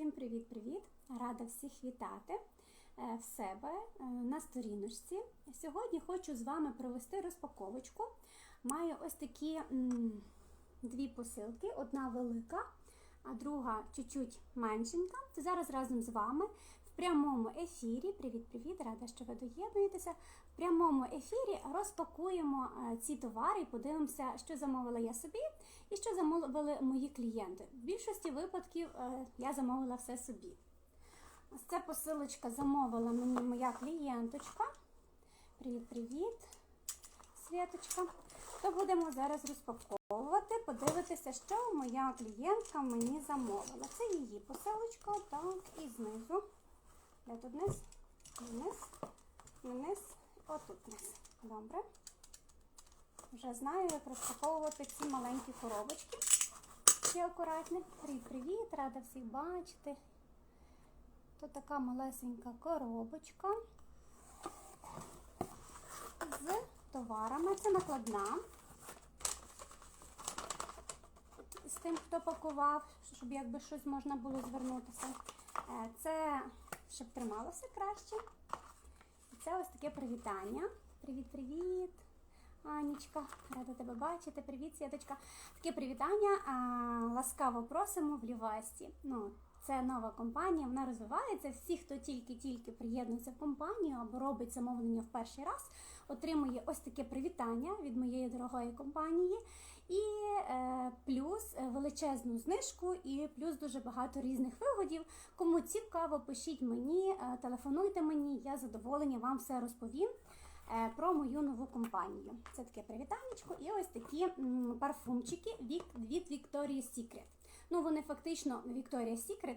Всім привіт-привіт! Рада всіх вітати е, в себе е, на сторіночці. Сьогодні хочу з вами провести розпаковочку. Маю ось такі дві посилки: одна велика, а друга чуть-чуть меншенька. Зараз разом з вами в прямому ефірі. Привіт-привіт! Рада, що ви доєднуєтеся. Прямому ефірі розпакуємо е, ці товари і подивимося, що замовила я собі і що замовили мої клієнти. В більшості випадків е, я замовила все собі. Ось ця посилочка замовила мені моя клієнточка. Привіт-привіт, Світочка. То будемо зараз розпаковувати, подивитися, що моя клієнтка мені замовила. Це її посилочка, так, і знизу. Де тут низ? Вниз, вниз, отут низ. Добре. Вже знаю, як розпаковувати ці маленькі коробочки. Ще акуратні. Привіт-привіт, рада всіх бачити. Тут така малесенька коробочка з товарами. Це накладна. З тим, хто пакував, щоб якби щось можна було звернутися. Е, Це щоб трималося краще. Це ось таке привітання. Привіт-привіт! Анічка, рада тебе бачити. Привіт, Світочка. Таке привітання. Ласкаво просимо в Лівасті. Ну, це нова компанія, вона розвивається. Всі, хто тільки-тільки приєднується в компанію або робить замовлення в перший раз, отримує ось таке привітання від моєї дорогої компанії. І е, плюс величезну знижку, і плюс дуже багато різних вигодів. Кому цікаво, пишіть мені, е, телефонуйте мені, я з задоволенням вам все розповім е, про мою нову компанію. Це таке привітанечко і ось такі парфумчики від, Victoria's Secret. Ну, вони фактично Victoria's Secret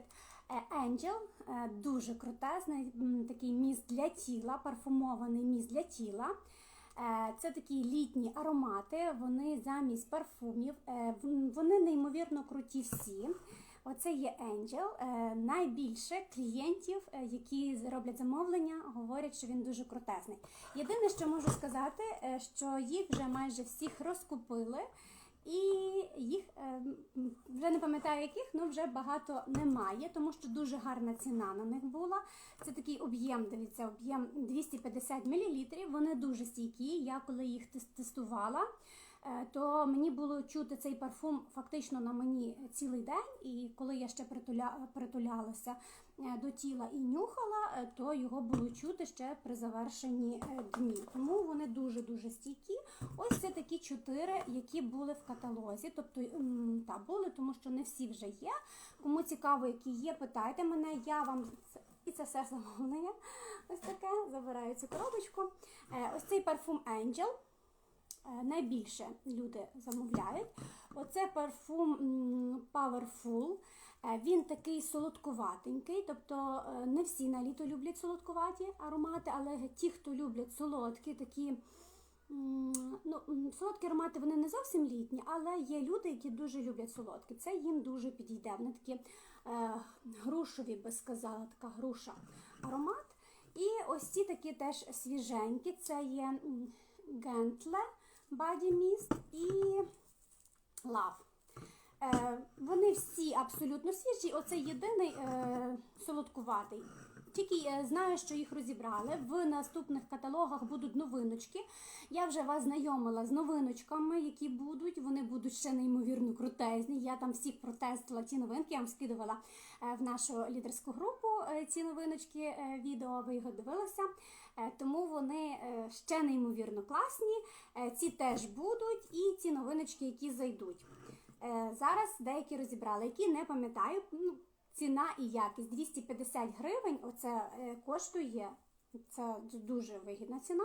е, Angel, е, дуже крутезний, такий міст для тіла, парфумований міст для тіла. Е, Це такі літні аромати, вони замість парфумів, е, вони неймовірно круті всі. Оце є Angel. Е, Найбільше клієнтів, які роблять замовлення, говорять, що він дуже крутезний. Єдине, що можу сказати, що їх вже майже всіх розкупили. І їх е, вже не пам'ятаю яких, але вже багато немає, тому що дуже гарна ціна на них була. Це такий об'єм, дивіться, об'єм 250 мл. Вони дуже стійкі. Я коли їх тестувала, е, то мені було чути цей парфум фактично на мені цілий день. І коли я ще притуля, притулялася до тіла і нюхала, е, то його було чути ще при завершенні е, дні. Тому вони дуже-дуже стійкі. Ось це такі чотири, які були в каталозі. Тобто та були, тому що не всі вже є. Кому цікаво, які є, питайте мене, я вам і це все замовлення. Ось таке. Забираю цю коробочку. Е, Ось цей парфум Angel. е, Найбільше люди замовляють. Оце парфум Powerful. Е, Він такий солодкуватенький, тобто е, не всі на літо люблять солодкуваті аромати, але ті, хто люблять солодкі, такі ну, солодкі аромати, вони не зовсім літні, але є люди, які дуже люблять солодкі. Це їм дуже підійде. Вони такі е, грушові, би сказала, така груша аромат. І ось ці такі теж свіженькі. Це є м, Gentle Body Mist і Love. Е, вони всі абсолютно свіжі. Оце єдиний е, солодкуватий. Тільки е, знаю, що їх розібрали. В наступних каталогах будуть новиночки. Я вже вас знайомила з новиночками, які будуть. Вони будуть ще неймовірно крутезні. Я там всіх протестила ті новинки. Я вам скидувала е, в нашу лідерську групу ці новиночки відео. Ви його дивилися. Тому вони ще неймовірно класні. Ці теж будуть, і ці новиночки, які зайдуть. Е, Зараз деякі розібрали, які не пам'ятаю. Ну, ціна і якість 250 гривень. Оце е, коштує. Це дуже вигідна ціна.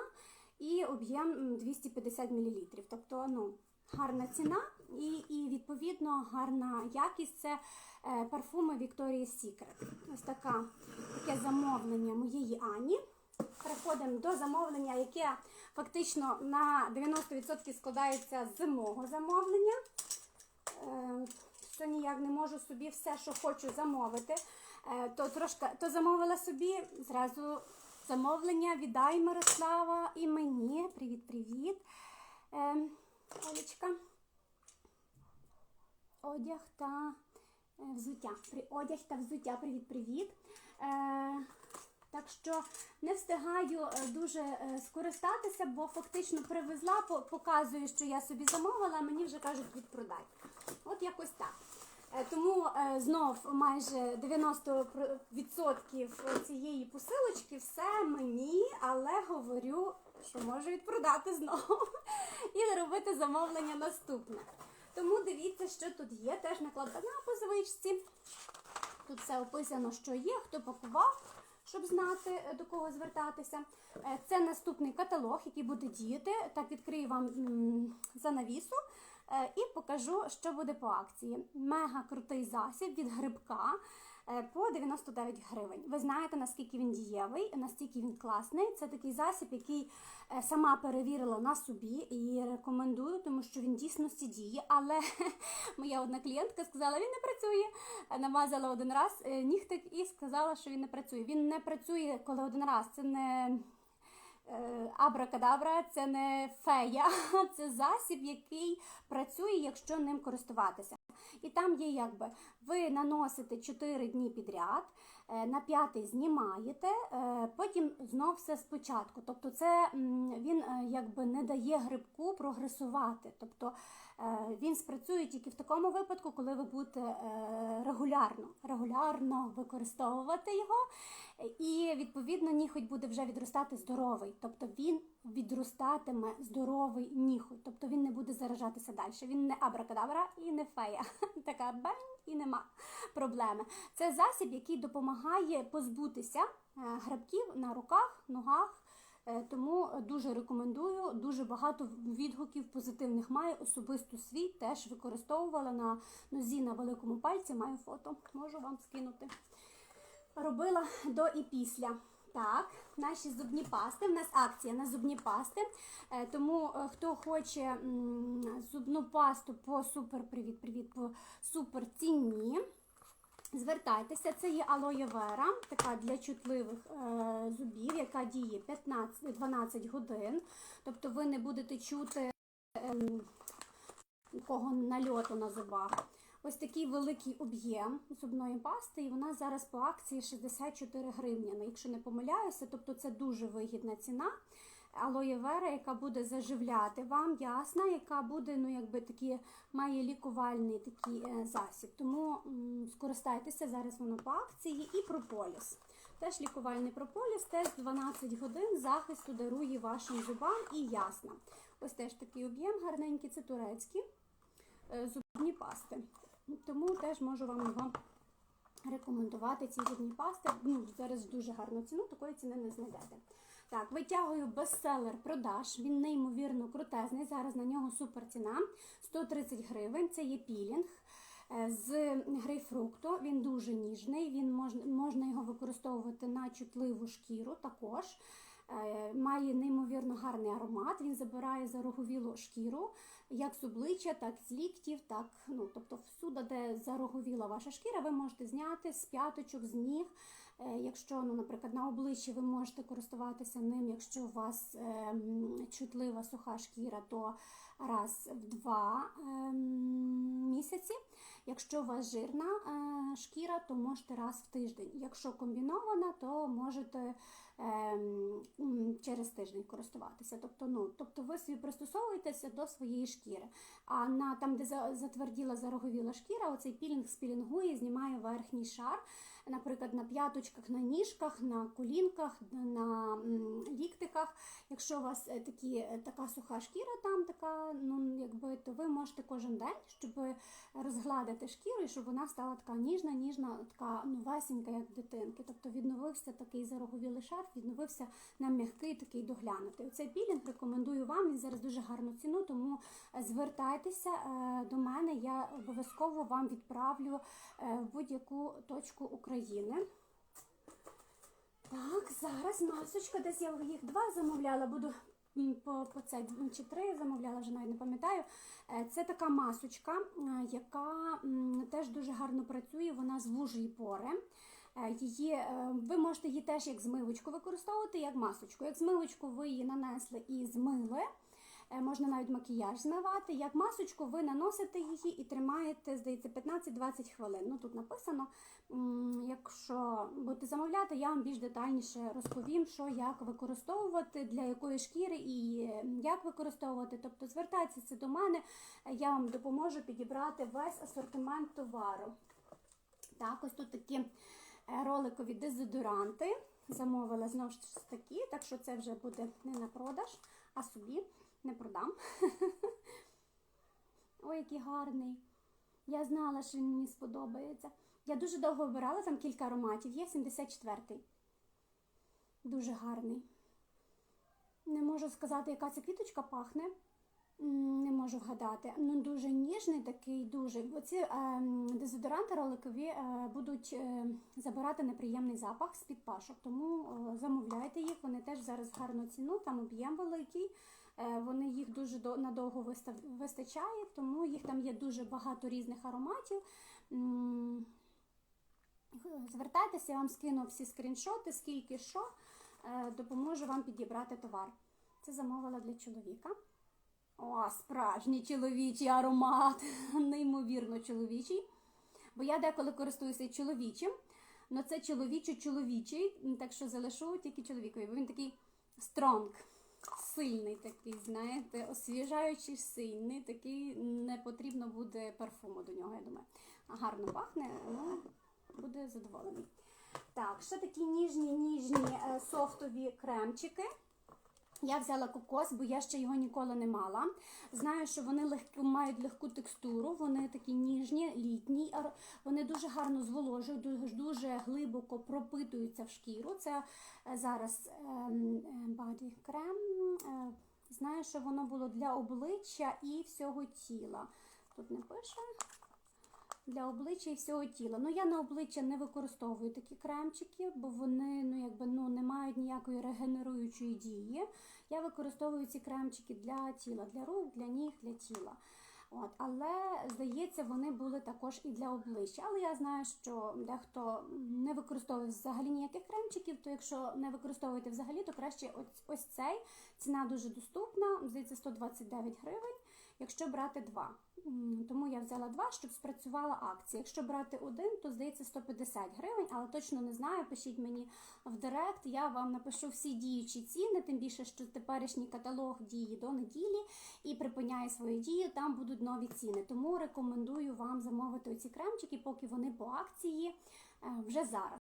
І об'єм 250 мл. Тобто, ну, гарна ціна і, і відповідно гарна якість. Це е, парфуми Victoria's Secret. Ось така, таке замовлення моєї Ані. Переходимо до замовлення, яке фактично на 90% складається з мого замовлення. Е, що ніяк не можу собі все, що хочу замовити. Е, То трошки то замовила собі зразу замовлення віддай Мирослава і мені. Привіт-привіт. Е, Олечка. Одяг та е, взуття. При одяг та взуття. Привіт-привіт. Е, так що не встигаю дуже скористатися, бо фактично привезла, показую, що я собі замовила, а мені вже кажуть відпродай. От якось так. Е, Тому е, знов майже 90% цієї посилочки все мені, але говорю, що можу відпродати знову і робити замовлення наступне. Тому дивіться, що тут є. Теж накладна на позивичці. Тут все описано, що є, хто пакував, щоб знати, е, до кого звертатися. Це наступний каталог, який буде діяти. Так, відкрию вам занавісу і покажу, що буде по акції. Мега крутий засіб від грибка. е, По 99 гривень. Ви знаєте, наскільки він дієвий, настільки він класний. Це такий засіб, який е, сама перевірила на собі і рекомендую, тому що він дійсності діє. Але моя одна клієнтка сказала, він не працює. Е, Намазала один раз е, нігтик і сказала, що він не працює. Він не працює, коли один раз. Це не е, абракадабра, це не фея, це засіб, який працює, якщо ним користуватися. І там є якби ви наносите 4 дні підряд, е, на п'ятий знімаєте, е, потім знов все спочатку. Тобто, це він е, якби не дає грибку прогресувати. Тобто е, він спрацює тільки в такому випадку, коли ви будете е, регулярно, регулярно використовувати його. І відповідно ніготь буде вже відростати здоровий, тобто він відростатиме здоровий ніготь, тобто він не буде заражатися далі. Він не абракадабра і не фея. Така бень і нема проблеми. Це засіб, який допомагає позбутися е, грибків на руках, ногах. Е, Тому дуже рекомендую. Дуже багато відгуків позитивних маю. Особисто свій теж використовувала на нозі на великому пальці. Маю фото, можу вам скинути робила до і після. Так, наші зубні пасти. У нас акція на зубні пасти. Е, Тому е, хто хоче зубну пасту по супер привіт, привіт, по супер ціні. Звертайтеся, це є алоє вера, така для чутливих е, зубів, яка діє 15-12 годин. Тобто ви не будете чути ем, якого нальоту на зубах. Ось такий великий об'єм зубної пасти, і вона зараз по акції 64 гривні. Ну, Якщо не помиляюся, тобто це дуже вигідна ціна. Алоє вера, яка буде заживляти вам, ясна, яка буде, ну, якби такі, має лікувальний такий е, засіб. Тому скористайтеся, зараз воно по акції. І прополіс. Теж лікувальний прополіс, теж 12 годин захисту дарує вашим зубам і ясна. Ось теж такий об'єм гарненький, це турецькі е, зубні пасти. Тому теж можу вам його рекомендувати, ці зубні пасти. Ну, зараз дуже гарну ціну, такої ціни не знайдете. Так, витягую бестселер продаж. Він неймовірно крутезний. Зараз на нього супер ціна 130 гривень. Це є пілінг е, з грейпфрукту. Він дуже ніжний. Він можна, можна його використовувати на чутливу шкіру також. Е, Має неймовірно гарний аромат. Він забирає зароговілу шкіру, як з обличчя, так і з ліктів, так ну тобто всюди, де зароговіла ваша шкіра, ви можете зняти з п'яточок, з ніг. Е, Якщо, ну, наприклад, на обличчі ви можете користуватися ним, якщо у вас ем, чутлива суха шкіра, то раз в два ем, місяці. Якщо у вас жирна е, шкіра, то можете раз в тиждень. Якщо комбінована, то можете ем, через тиждень користуватися. Тобто, ну, тобто ви собі пристосовуєтеся до своєї шкіри. А на там, де затверділа зароговіла шкіра, оцей пілінг спілінгує, знімає верхній шар. Наприклад, на п'яточках, на ніжках, на колінках, на ліктиках. Якщо у вас е, такі, е, така суха шкіра, там така, ну якби то ви можете кожен день, щоб розгладити шкіру, і щоб вона стала така ніжна, ніжна, така новесенька, як дитинки. Тобто відновився такий зароговілий шар, відновився на м'який, такий доглянутий. Оцей пілінг рекомендую вам. Він зараз дуже гарну ціну, тому е, звертайтеся до мене. Я обов'язково вам відправлю в будь-яку точку України. Так, зараз масочка, десь я їх два замовляла, буду по, по це чи три замовляла, вже навіть не пам'ятаю. Е, Це така масочка, е, яка теж дуже гарно працює, вона звужує пори. Е, Її, ви можете її теж як змивочку використовувати, як масочку. Як змивочку ви її нанесли і змили. Е, Можна навіть макіяж змивати. Як масочку ви наносите її і тримаєте, здається, 15-20 хвилин. Ну тут написано. Якщо будете замовляти, я вам більш детальніше розповім, що як використовувати, для якої шкіри і е, як використовувати. Тобто звертайтеся до мене, е, я вам допоможу підібрати весь асортимент товару. Так, ось тут такі роликові дезодоранти. Замовила знову ж таки, так що це вже буде не на продаж, а собі не продам. Ой, який гарний. Я знала, що він мені сподобається. Я дуже довго обирала, там кілька ароматів. Є 74-й. Дуже гарний. Не можу сказати, яка ця квіточка пахне. Не можу вгадати. Ну, дуже ніжний такий, дуже. Оці е, дезодоранти роликові е, будуть е, забирати неприємний запах з-під пашок. Тому е, замовляйте їх, вони теж зараз гарну ціну, там об'єм великий. Е, вони їх дуже надовго вистачає, тому їх там є дуже багато різних ароматів. Звертайтеся, я вам скину всі скріншоти, скільки що, е, допоможу вам підібрати товар. Це замовила для чоловіка. О, справжній чоловічий аромат, неймовірно чоловічий. Бо я деколи користуюся чоловічим, але це чоловічо-чоловічий, так що залишу тільки чоловікові, бо він такий стронг, сильний такий, знаєте, освіжаючий, сильний, такий не потрібно буде парфуму до нього, я думаю. Гарно пахне, ну, буде задоволений. Так, ще такі ніжні, ніжні е, софтові кремчики. Я взяла кокос, бо я ще його ніколи не мала. Знаю, що вони легкі, мають легку текстуру, вони такі ніжні, літні, вони дуже гарно зволожують, дуже, дуже глибоко пропитуються в шкіру. Це е, зараз баді крем. Е, Знаю, що воно було для обличчя і всього тіла. Тут не пише для обличчя і всього тіла. Ну я на обличчя не використовую такі кремчики, бо вони ну якби ну не мають ніякої регенеруючої дії. Я використовую ці кремчики для тіла, для рук, для ніг, для тіла. От, але здається, вони були також і для обличчя. Але я знаю, що дехто не використовує взагалі ніяких кремчиків, то якщо не використовуєте взагалі, то краще ось, ось цей. Ціна дуже доступна, здається, 129 гривень, якщо брати два. Тому я взяла два, щоб спрацювала акція. Якщо брати один, то здається 150 гривень, але точно не знаю. Пишіть мені в директ, я вам напишу всі діючі ціни, тим більше, що теперішній каталог діє до неділі і припиняє свою дію. Там будуть нові ціни. Тому рекомендую вам замовити оці кремчики, поки вони по акції е, вже зараз.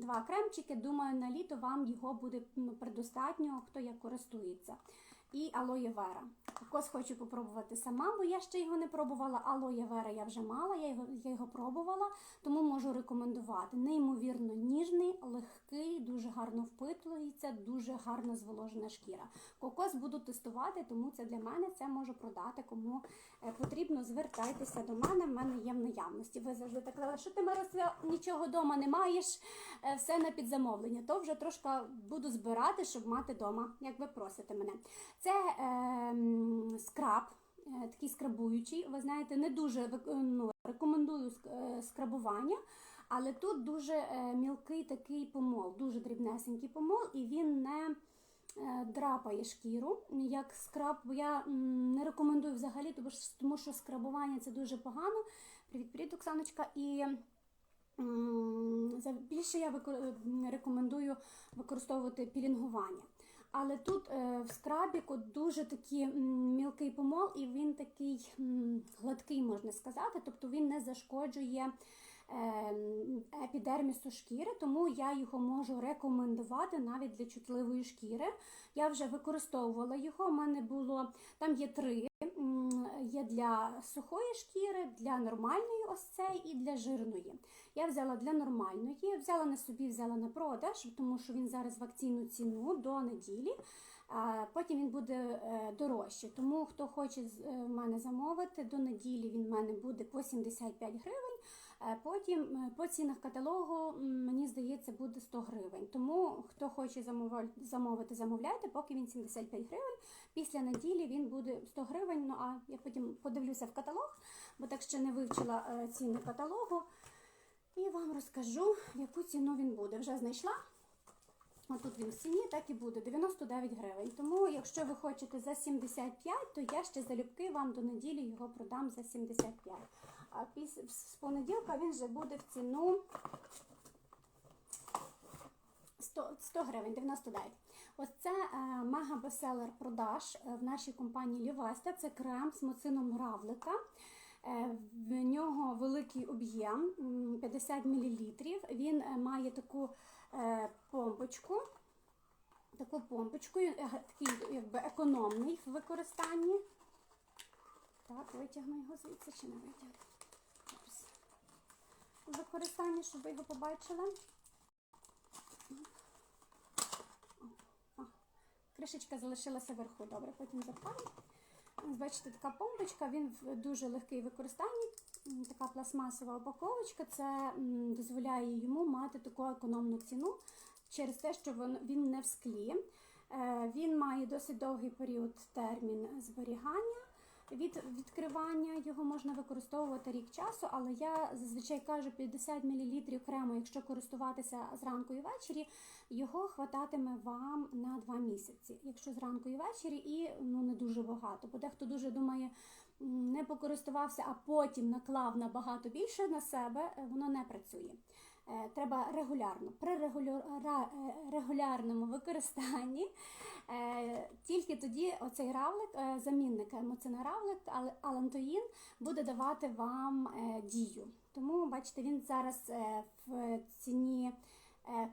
Два кремчики. Думаю, на літо вам його буде ну, предостатньо, хто як користується. І алоє вера. Кокос хочу попробувати сама, бо я ще його не пробувала. Алоє вера я вже мала, я його, я його пробувала, тому можу рекомендувати. Неймовірно ніжний, легкий, дуже гарно впитується, дуже гарно зволожена шкіра. Кокос буду тестувати, тому це для мене це можу продати. Кому е, потрібно, звертайтеся до мене, в мене є в наявності. Ви завжди так казали, що ти Мирослава, нічого вдома не маєш, е, все на підзамовлення. То вже трошки буду збирати, щоб мати вдома, як ви просите мене. Це е, скраб, е, такий скрабуючий. Ви знаєте, не дуже ну, рекомендую е, скрабування, але тут дуже е, мілкий такий помол, дуже дрібнесенький помол, і він не е, драпає шкіру, як скраб, я не рекомендую взагалі, тому що, скрабування це дуже погано. Привіт, привіт, Оксаночка. І більше я рекомендую використовувати пілінгування. Але тут е, в скрабіку дуже такий мілкий помол, і він такий гладкий, можна сказати, тобто він не зашкоджує епідермісу шкіри, тому я його можу рекомендувати навіть для чутливої шкіри. Я вже використовувала його. У мене було там є три. Є для сухої шкіри, для нормальної ось цей і для жирної. Я взяла для нормальної, взяла на собі, взяла на продаж, тому що він зараз в ціну до неділі. А Потім він буде е, дорожче. Тому хто хоче е, в мене замовити, до неділі він в мене буде по 75 гривень. Е, Потім е, по цінах каталогу, мені здається, буде 100 гривень. Тому хто хоче замовити, замовляйте, поки він 75 гривень. Після неділі він буде 100 гривень. Ну а я потім подивлюся в каталог, бо так ще не вивчила е, ціни каталогу. І вам розкажу, яку ціну він буде. Вже знайшла. Отут він в ціні, так і буде 99 гривень. Тому, якщо ви хочете за 75, то я ще залюбки вам до неділі його продам за 75. А піс... з понеділка він вже буде в ціну 100, 100 гривень, 99. Ось це е, мега-бестселер продаж е, в нашій компанії Лівестя. Це крем з моцином равлика. Е, В нього великий об'єм 50 мл. Він має таку помпочку. Таку помпочку, такий якби економний в використанні. Так, витягну його звідси чи не витягну. Зараз. В використанні, щоб ви його побачили. Кришечка залишилася вверху. Добре, потім запалю. Бачите, така помпочка, він дуже легкий в використанні. Така пластмасова упаковочка. Це дозволяє йому мати таку економну ціну через те, що він, він не в склі. Е, Він має досить довгий період термін зберігання. Від відкривання його можна використовувати рік часу, але я зазвичай кажу 50 мл крему, якщо користуватися зранку і ввечері, його хвататиме вам на 2 місяці. Якщо зранку і ввечері, і ну не дуже багато. Бо дехто дуже думає, не покористувався, а потім наклав набагато більше на себе, е, воно не працює. Е, Треба регулярно. При е, регулярному використанні е, тільки тоді оцей равлик, е, замінник емоцина равлик, алантоїн буде давати вам дію. Тому, бачите, він зараз в ціні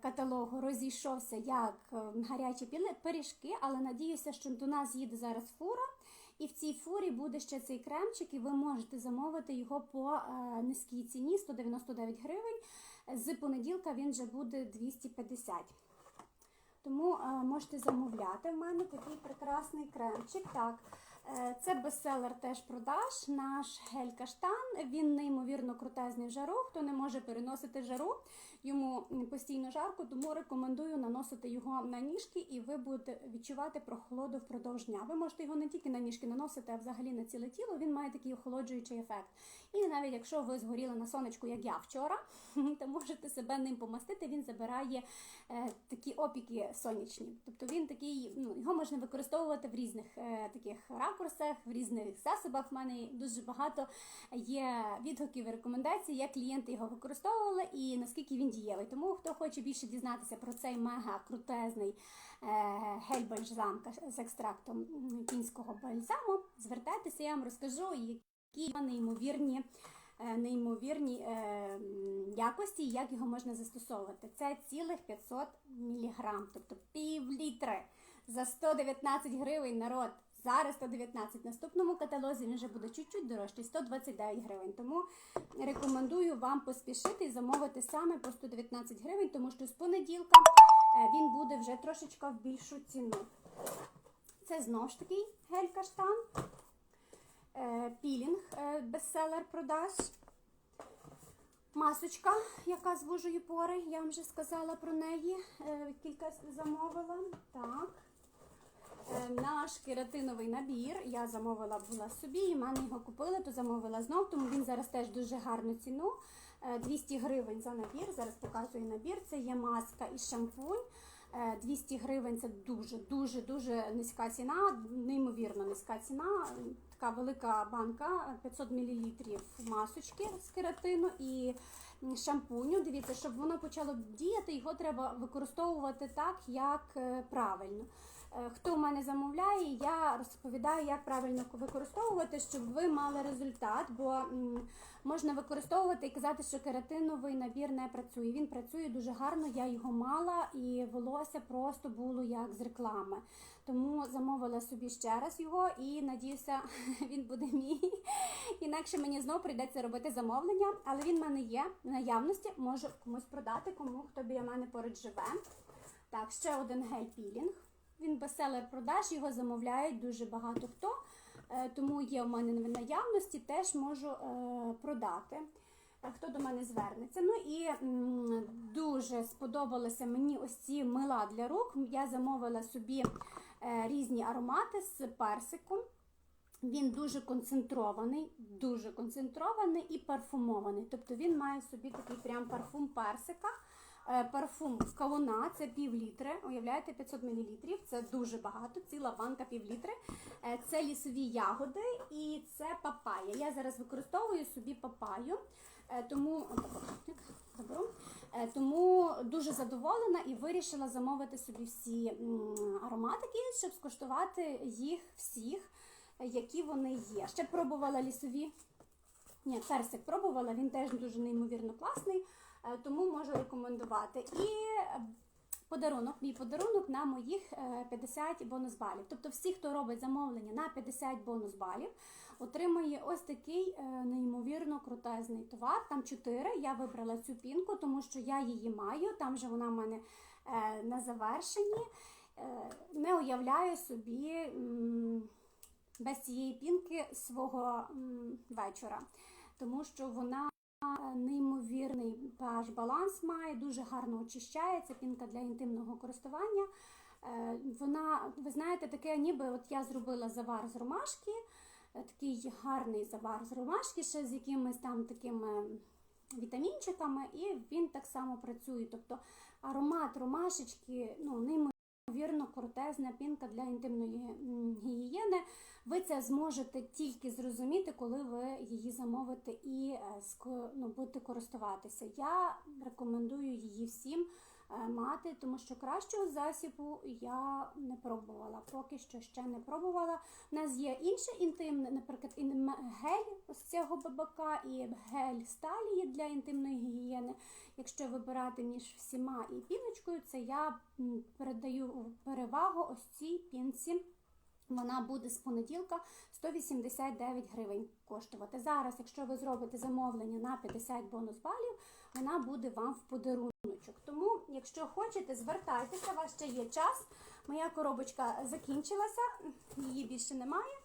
каталогу розійшовся як гарячі пиріжки, але надіюся, що до нас їде зараз фура. І в цій фурі буде ще цей кремчик, і ви можете замовити його по низькій ціні 199 гривень. З понеділка він вже буде 250. Тому е, можете замовляти. В мене такий прекрасний кремчик. Так, е, це бестселер теж продаж. Наш гель каштан. Він неймовірно крутезний в жару. Хто не може переносити жару, йому постійно жарко, тому рекомендую наносити його на ніжки, і ви будете відчувати прохолоду впродовж дня. Ви можете його не тільки на ніжки наносити, а взагалі на ціле тіло. Він має такий охолоджуючий ефект. І навіть якщо ви згоріли на сонечку, як я вчора, то можете себе ним помастити. Він забирає е, такі опіки сонячні. Тобто він такий, ну його можна використовувати в різних е, таких ракурсах, в різних засобах. В мене дуже багато є відгуків і рекомендацій, як клієнти його використовували і наскільки він дієвий. Тому хто хоче більше дізнатися про цей мега крутезний е, гель бальзам з екстрактом кінського бальзаму, звертайтеся, я вам розкажу, які неймовірні. е, Неймовірні е, якості, як його можна застосовувати. Це цілих 500 мг, тобто пів літри за 119 гривень народ. Зараз 119. В наступному каталозі він вже буде чуть-чуть дорожчий, 129 гривень. Тому рекомендую вам поспішити і замовити саме по 119 гривень, тому що з понеділка е, він буде вже трошечка в більшу ціну. Це знову ж таки гель каштан, е, пілінг, е, бестселер продаж. Масочка, яка звужує пори, я вам вже сказала про неї. Кілька замовила. Так. Е, Наш кератиновий набір я замовила була собі, і мене його купили, то замовила знов, тому він зараз теж дуже гарну ціну. Е, 200 гривень за набір. Зараз показую набір. Це є маска і шампунь. Е, 200 гривень це дуже, дуже, низька ціна, неймовірно низька ціна. Така велика банка, 500 мл масочки з кератину і шампуню. Дивіться, щоб воно почало діяти, його треба використовувати так, як е, правильно. Е, Хто в мене замовляє, я розповідаю, як правильно використовувати, щоб ви мали результат, бо можна використовувати і казати, що кератиновий набір не працює. Він працює дуже гарно, я його мала, і волосся просто було як з реклами. Тому замовила собі ще раз його і надіюся, він буде мій. Інакше мені знову прийдеться робити замовлення, але він в мене є в наявності, можу комусь продати, кому хто біля мене поруч живе. Так, ще один гель-пілінг. Він бестселер продаж, його замовляють дуже багато хто. Е, Тому є у мене в наявності, теж можу е, продати. Е, Хто до мене звернеться. Ну і дуже сподобалися мені ось ці мила для рук. Я замовила собі різні аромати з персиком. Він дуже концентрований, дуже концентрований і парфумований. Тобто він має в собі такий прям парфум персика. Е, парфум з це пів літри. Уявляєте, 500 мл. Це дуже багато, ціла банка пів літри. Е, Це лісові ягоди і це папая. Я зараз використовую собі папаю, е, тому Тому дуже задоволена і вирішила замовити собі всі ароматики, щоб скуштувати їх всіх, які вони є. Ще пробувала лісові. Ні, персик пробувала, він теж дуже неймовірно класний, тому можу рекомендувати. І е, подарунок, мій подарунок на моїх е, 50 бонус балів. Тобто всі, хто робить замовлення на 50 бонус балів, отримує ось такий е, неймовірно крутезний товар. Там 4. Я вибрала цю пінку, тому що я її маю. Там же вона в мене е, на завершенні. Е, Не уявляю собі без цієї пінки свого вечора, тому що вона е, неймовірний pH баланс має, дуже гарно очищає. Це пінка для інтимного користування. Е, Вона, ви знаєте, таке, ніби от я зробила завар з ромашки, е, такий гарний завар з ромашки, ще з якимись там такими вітамінчиками, і він так само працює. Тобто аромат ромашечки, ну, неймовірно крутезна пінка для інтимної гігієни. Ви це зможете тільки зрозуміти, коли ви її замовите і е, ну, будете користуватися. Я рекомендую її всім мати, тому що кращого засібу я не пробувала. Поки що ще не пробувала. У нас є інше інтимне, наприклад, гель з цього бабака і гель сталії для інтимної гігієни. Якщо вибирати між всіма і піночкою, це я передаю перевагу ось цій пінці. Вона буде з понеділка 189 гривень коштувати. Зараз, якщо ви зробите замовлення на 50 бонус балів, вона буде вам в подаруночок. Тому, якщо хочете, звертайтеся, у вас ще є час. Моя коробочка закінчилася, її більше немає.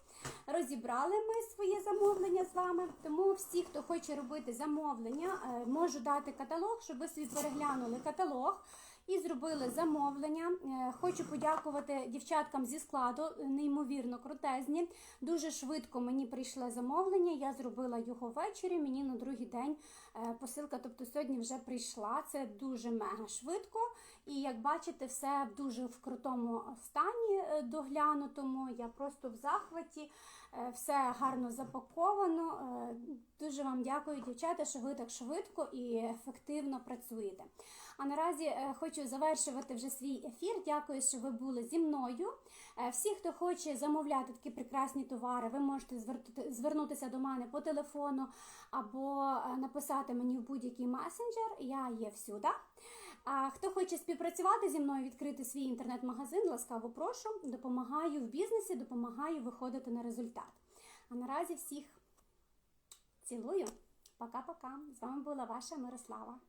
Розібрали ми своє замовлення з вами. Тому всі, хто хоче робити замовлення, е, можу дати каталог, щоб ви собі переглянули каталог і зробили замовлення. Е, Хочу подякувати дівчаткам зі складу, е, неймовірно крутезні. Дуже швидко мені прийшло замовлення. Я зробила його ввечері. Мені на другий день посилка, тобто сьогодні вже прийшла. Це дуже мега швидко. І як бачите, все дуже в крутому стані е, доглянутому. Я просто в захваті. Е, Все гарно запаковано. Е, Дуже вам дякую, дівчата, що ви так швидко і ефективно працюєте. А наразі е, хочу завершувати вже свій ефір. Дякую, що ви були зі мною. Е, Всі, хто хоче замовляти такі прекрасні товари, ви можете звернутися до мене по телефону або е, написати мені в будь-який месенджер. Я є всюди. А хто хоче співпрацювати зі мною, відкрити свій інтернет-магазин, ласкаво прошу. Допомагаю в бізнесі, допомагаю виходити на результат. А наразі всіх цілую. Пока-пока. З вами була ваша Мирослава.